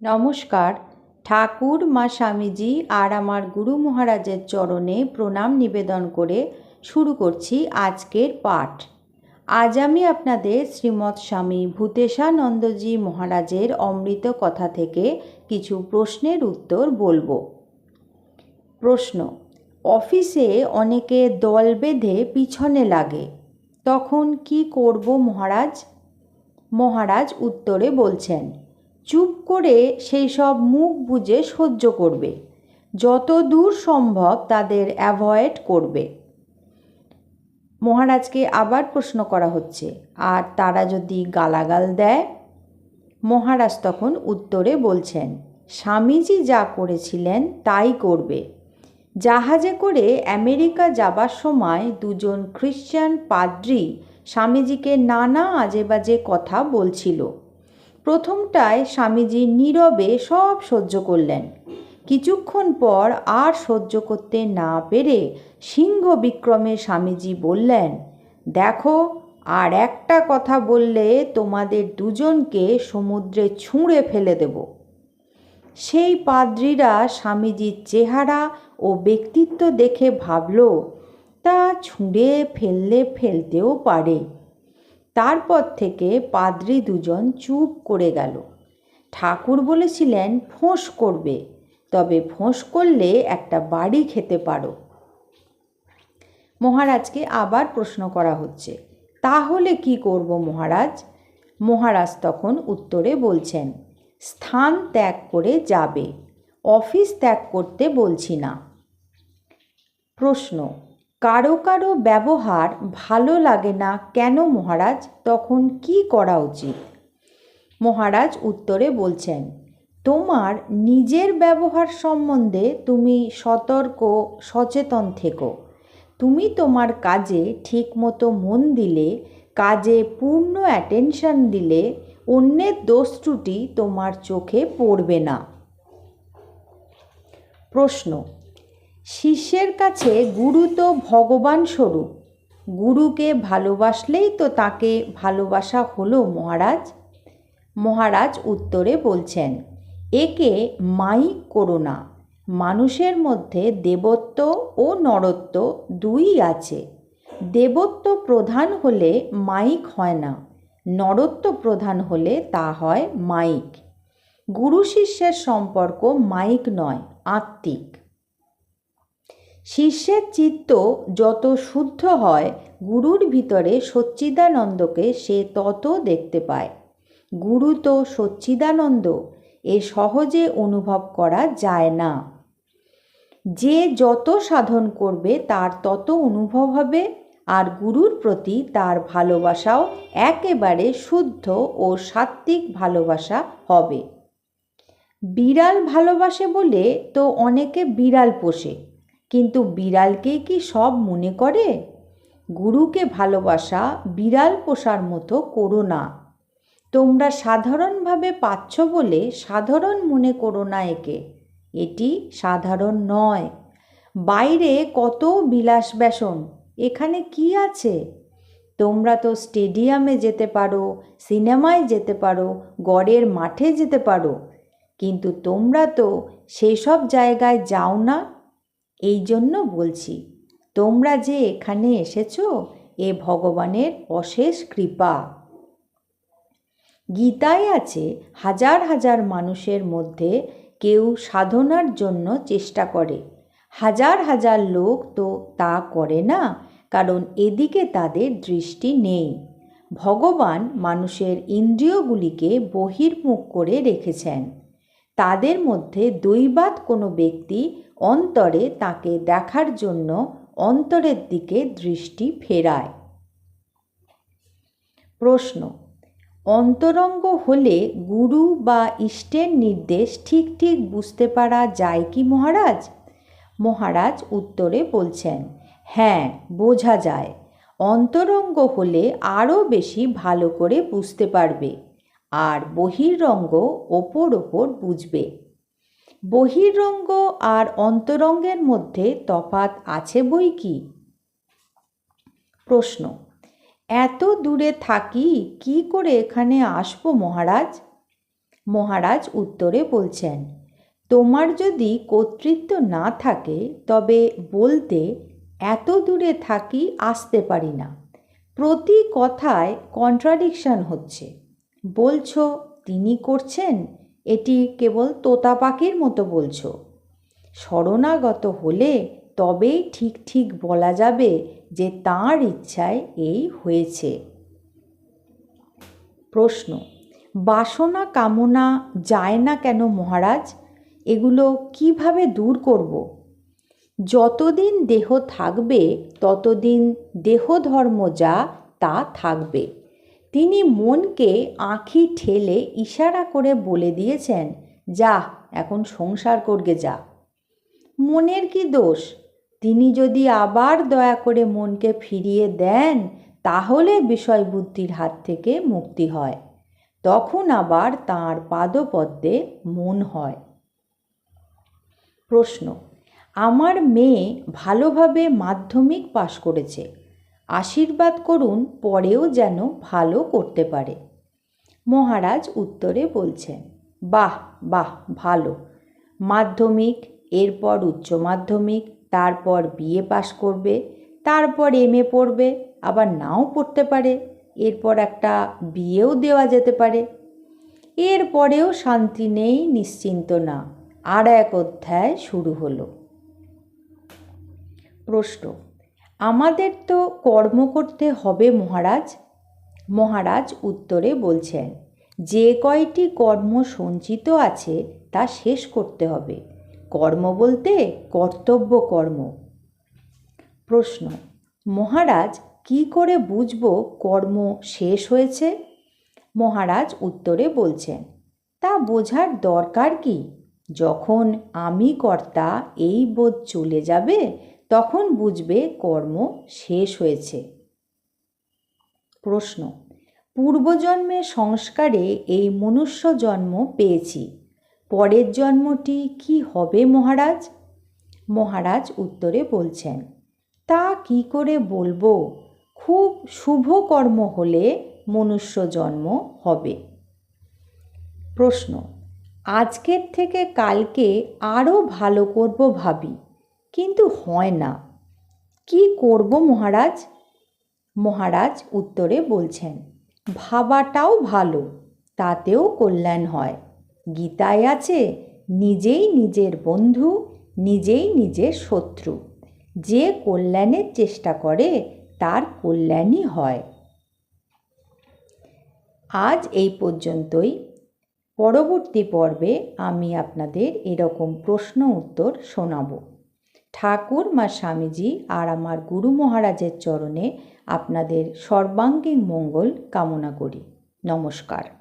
নমস্কার। ঠাকুর, মা স্বামীজি আর আমার গুরু মহারাজের চরণে প্রণাম নিবেদন করে শুরু করছি আজকের পাঠ। আজ আমি আপনাদের শ্রীমৎ স্বামী ভূতেশানন্দজি মহারাজের অমৃত কথা থেকে কিছু প্রশ্নের উত্তর বলব। প্রশ্ন, অফিসে অনেকে দল বেঁধে পিছনে লাগে, তখন কি করব মহারাজ? মহারাজ উত্তরে বলছেন চুপ করে সেই সব মুখ বুজে সহ্য করবে। যত দূর সম্ভব তাদের অ্যাভয়েড করবে। মহারাজকে আবার প্রশ্ন করা হচ্ছে, আর তারা যদি গালাগাল দেয়? মহারাজ তখন উত্তরে বলছেন, স্বামীজি যা করেছিলেন তাই করবে। জাহাজে করে আমেরিকা যাবার সময় দুজন খ্রিশ্চান পাদ্রি স্বামীজিকে নানা আজেবাজে কথা বলছিল। প্রথমটায় স্বামীজি নীরবে সব সহ্য করলেন। কিছুক্ষণ পর আর সহ্য করতে না পেরে সিংহ বিক্রমে স্বামীজি বললেন, দেখো, আর একটা কথা বললে তোমাদের দুজনকে সমুদ্রে ছুঁড়ে ফেলে দেব। সেই পাদ্রীরা স্বামীজির চেহারা ও ব্যক্তিত্ব দেখে ভাবল, তা ছুঁড়ে ফেললে ফেলতেও পারে। তারপর থেকে পাদ্রি দুজন চুপ করে গেল। ঠাকুর বলেছিলেন, ফোঁস করবে, তবে ফোঁস করলে একটা বাড়ি খেতে পারো। মহারাজকে আবার প্রশ্ন করা হচ্ছে, তাহলে কি করব মহারাজ? মহারাজ তখন উত্তরে বলছেন, স্থান ত্যাগ করে যাবে, অফিস ত্যাগ করতে বলছি না। প্রশ্ন কারও কারও ব্যবহার ভালো লাগে না কেন মহারাজ? তখন কি করা উচিত? মহারাজ উত্তরে বলছেন, তোমার নিজের ব্যবহার সম্বন্ধে তুমি সতর্ক, সচেতন থেকো। তুমি তোমার কাজে ঠিকমতো মন দিলে, কাজে পূর্ণ অ্যাটেনশন দিলে, অন্যের দোষ ত্রুটি তোমার চোখে পড়বে না। প্রশ্ন শিষ্যের কাছে গুরু তো ভগবান স্বরূপ। গুরুকে ভালোবাসলেই তো তাকে ভালোবাসা হলো মহারাজ। মহারাজ উত্তরে বলছেন, একে মাইক করো না। মানুষের মধ্যে দেবত্ব ও নরত্ব দুই আছে। দেবত্ব প্রধান হলে মাইক হয় না, নরত্ব প্রধান হলে তা হয় মাইক। গুরু শিষ্যের সম্পর্ক মাইক নয়, আত্মিক। শিষ্যের চিত্ত যত শুদ্ধ হয়, গুরুর ভিতরে সচ্চিদানন্দকে সে তত দেখতে পায়। গুরু তো সচ্চিদানন্দ, এ সহজে অনুভব করা যায় না। যে যত সাধন করবে, তার তত অনুভব হবে, আর গুরুর প্রতি তার ভালোবাসাও একেবারে শুদ্ধ ও সাত্ত্বিক ভালোবাসা হবে। বিড়াল ভালোবাসে বলে তো অনেকে বিড়াল পোষে। কিন্তু বিড়ালকে কি সব মনে করে? গুরুকে ভালোবাসা বিড়াল পোষার মতো করো না। তোমরা সাধারণভাবে পাচ্ছ বলে সাধারণ মনে করো না একে। এটি সাধারণ নয়। বাইরে কত বিলাস ব্যাসন, এখানে কি আছে? তোমরা তো স্টেডিয়ামে যেতে পারো, সিনেমায় যেতে পারো, গড়ের মাঠে যেতে পারো। কিন্তু তোমরা তো সেসব জায়গায় যাও না। এই জন্য বলছি, তোমরা যে এখানে এসেছ, এ ভগবানের অশেষ কৃপা। গীতায় আছে, হাজার হাজার মানুষের মধ্যে কেউ সাধনার জন্য চেষ্টা করে। হাজার হাজার লোক তো তা করে না, কারণ এদিকে তাদের দৃষ্টি নেই। ভগবান মানুষের ইন্দ্রিয়গুলিকে বহির্মুখ করে রেখেছেন। তাদের মধ্যে দৈবাত কোনো ব্যক্তি অন্তরে তাকে দেখার জন্য অন্তরের দিকে দৃষ্টি ফেরায়। প্রশ্ন, অন্তরঙ্গ হলে গুরু বা ইষ্টের নির্দেশ ঠিক ঠিক বুঝতে পারা যায় কি মহারাজ? মহারাজ উত্তরে বলছেন হ্যাঁ বোঝা যায়। অন্তরঙ্গ হলে আরও বেশি ভালো করে বুঝতে পারবে। আর বহির্রঙ্গ ওপর ওপর বুঝবে। বহির্রঙ্গ আর অন্তরঙ্গের মধ্যে তফাত আছে বই কি? প্রশ্ন, এত দূরে থাকি কি করে এখানে আসব মহারাজ? মহারাজ উত্তরে বলছেন, তোমার যদি কর্তৃত্ব না থাকে তবে বলতে এত দূরে থাকি আসতে পারি না। প্রতি কথায় কন্ট্রাডিকশন হচ্ছে। বলছো, তিনি করছেন? এটি কেবল তোতা পাখির মতো বলছো। শরণাগত হলে তবেই ঠিক ঠিক বলা যাবে যে তাঁর ইচ্ছায় এই হয়েছে। প্রশ্ন, বাসনা কামনা যায় না কেন মহারাজ? এগুলো কীভাবে দূর করব? যতদিন দেহ থাকবে, ততদিন দেহ ধর্ম যা, তা থাকবে। তিনি মনকে আঁখি ঠেলে ইশারা করে বলে দিয়েছেন, যা, এখন সংসার করগে যা। মনের কি দোষ? তিনি যদি আবার দয়া করে মনকে ফিরিয়ে দেন, তাহলে বিষয় বুদ্ধির হাত থেকে মুক্তি হয়। তখন আবার তাঁর পাদপদ্মে মন হয়। প্রশ্ন, আমার মেয়ে ভালোভাবে মাধ্যমিক পাশ করেছে আশীর্বাদ করুন, পরেও যেন ভালো করতে পারে। মহারাজ উত্তরে বলছেন, বাহ বাহ, ভালো। মাধ্যমিক, এরপর উচ্চ মাধ্যমিক, তারপর বিএ পাশ করবে, তারপর এম এ পড়বে, আবার নাও পড়তে পারে, এরপর একটা বিয়েও দেওয়া যেতে পারে। এরপরেও শান্তি নেই, নিশ্চিন্ত না। আর এক অধ্যায় শুরু হলো। প্রশ্ন আমাদের তো কর্ম করতে হবে মহারাজ। মহারাজ উত্তরে বলছেন, যে কয়টি কর্ম সঞ্চিত আছে তা শেষ করতে হবে। কর্ম বলতে কর্তব্য কর্ম। প্রশ্ন, মহারাজ কি করে বুঝব কর্ম শেষ হয়েছে? মহারাজ উত্তরে বলছেন, তা বোঝার দরকার কি? যখন আমি কর্তা এই বোধ চলে যাবে তখন বুঝবে কর্ম শেষ হয়েছে। প্রশ্ন পূর্বজন্মের সংস্কারে এই মনুষ্য জন্ম পেয়েছি। পরের জন্মটি কি হবে মহারাজ? মহারাজ উত্তরে বলছেন, তা কি করে বলব? খুব শুভ কর্ম হলে মনুষ্য জন্ম হবে। প্রশ্ন, আজকের থেকে কালকে আরও ভালো করব ভাবি। কিন্তু হয় না। কি করব মহারাজ? মহারাজ উত্তরে বলছেন, ভাবাটাও ভালো, তাতেও কল্যাণ হয়। গীতায় আছে, নিজেই নিজের বন্ধু, নিজেই নিজের শত্রু। যে কল্যাণের চেষ্টা করে, তার কল্যাণই হয়। আজ এই পর্যন্তই। পরবর্তী পর্বে আমি আপনাদের এরকম প্রশ্ন উত্তর শোনাব। ঠাকুর মা স্বামীজি আর আমার গুরু মহারাজের চরণে আপনাদের সর্বাঙ্গীন মঙ্গল কামনা করি। নমস্কার।